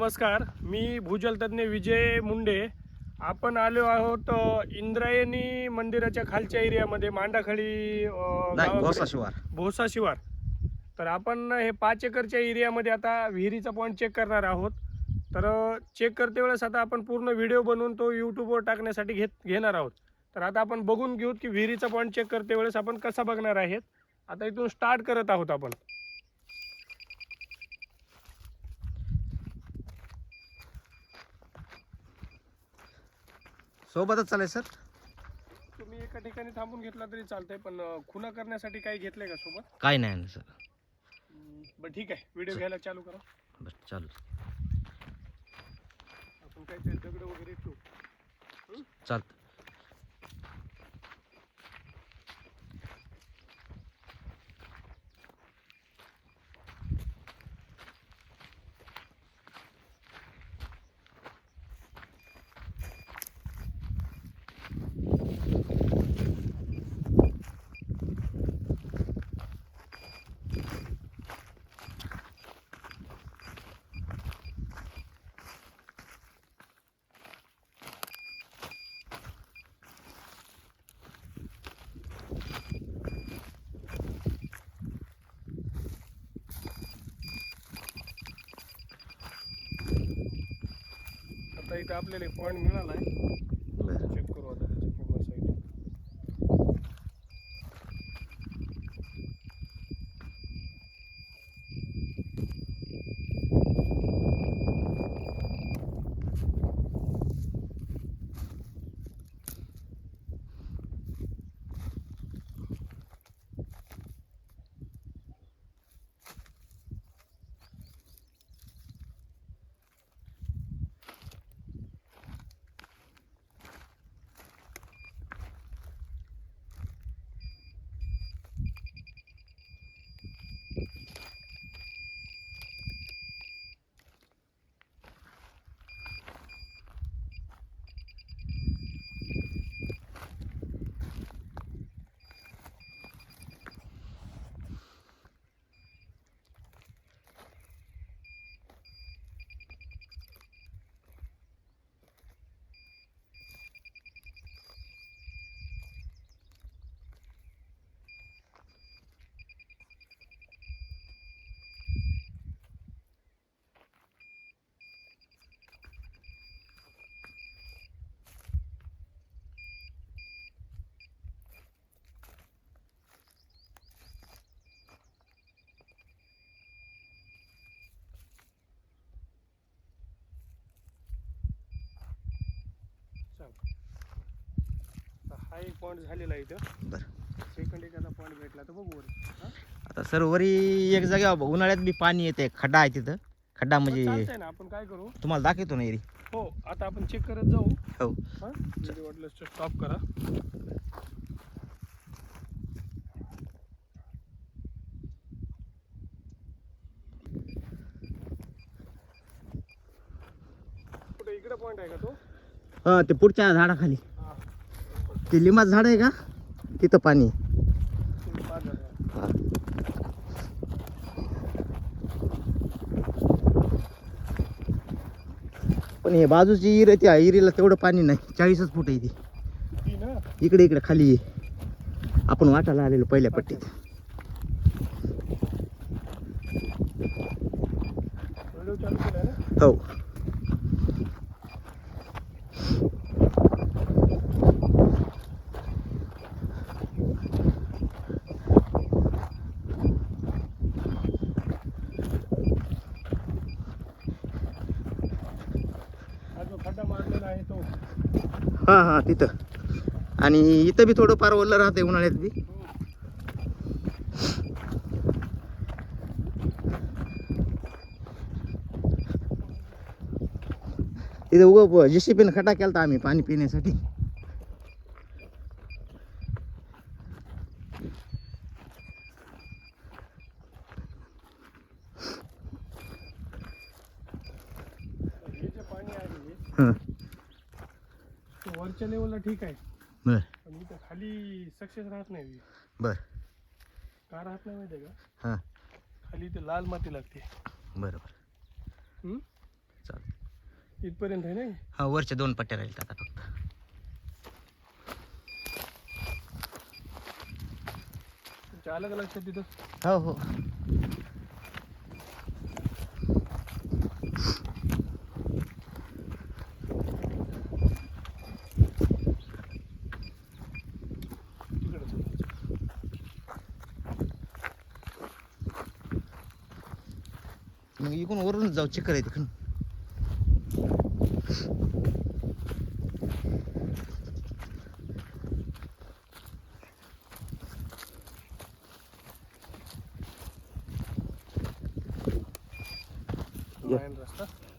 नमस्कार मी भूजलतज्ञ विजय मुंडे. आपण आलो आहोत इंद्रायणी मंदिराच्या खालच्या एरियामध्ये मांडाखळी. भोसा शिवार. तर आपण हे पाच एकरच्या एरियामध्ये आता विहिरीचा पॉईंट चेक करणार आहोत. तर चेक करते वेळेस आता आपण पूर्ण व्हिडिओ बनवून तो यूट्यूबवर टाकण्यासाठी घेत घेणार आहोत. तर आता आपण बघून घेऊ की विहिरीचा पॉईंट चेक करते वेळेस आपण कसा बघणार आहेत. आता इथून स्टार्ट करत आहोत आपण. सोबतच चालेल सर? तुम्ही एका ठिकाणी थांबून घेतला तरी चालतंय पण अ, खुणा करण्यासाठी काही घेतलंय का सोबत? काय नाही ना सर. बरं ठीक आहे. व्हिडिओ घ्यायला चालू करा. बरं चालू आपण काहीतरी दगड वगैरे ठेवू. चालतं इथं आपल्याला पॉईंट मिळाला आहे बरं चेक करू आता त्याची पूर्ण साईड चाल तर हा एक पॉईंट झालेला आहे इथं. बरं. सेकंड एखादा पॉईंट भेटला तर बघू वरी? आता सर वरी एक जागा उन्हाळ्यात बी पाणी येते खड्डा आहे तिथं. खड्डा म्हणजे चालतंय ना आपण काय करू? तुम्हाला दाखवतो ना एरी हो आता आपण चेक करत जाऊ. हो. हा? व्हिडिओ वाटलं स्टॉप करा. कुठे इकडे पॉईंट आहे का तो? हा ते पुढच्या झाडाखाली. ते लिंबाचं झाड आहे का? तिथं पाणी आहे. पण हे बाजूची इर त्या इरीला तेवढं पाणी नाही. चाळीसच फूट आहे ती. इकडे इकडे खाली आपण वाटायला आलेलो पहिल्या पट्टीत. हो. खड्डा मारलेला आहे तो. हां हां तिथं. आणि इथं बी थोडं फार ओलं राहते उन्हाळ्यात बी. तिथं उगं जेसीबीनं खड्डा केलता आम्ही पाणी पिण्यासाठी हे जे पाणी आहे हां ते वरच्या लेवलला ठीक आहे. बर. पण इथं खाली सक्सेस राहत नाही. बर. का राहत नाही माहिती का? हां. खाली इथे लाल माती लागते. बरं बरं हम्म? चाल इथपर्यंत आहे ना हा वरच्या दोन पट्ट्या राहिल्या आता फक्त. तुमच्या आलं का लक्षात तिथं? हो हो. मग इकडून वरूनच जाऊ चिखल आहे तिकडून. रस्ता.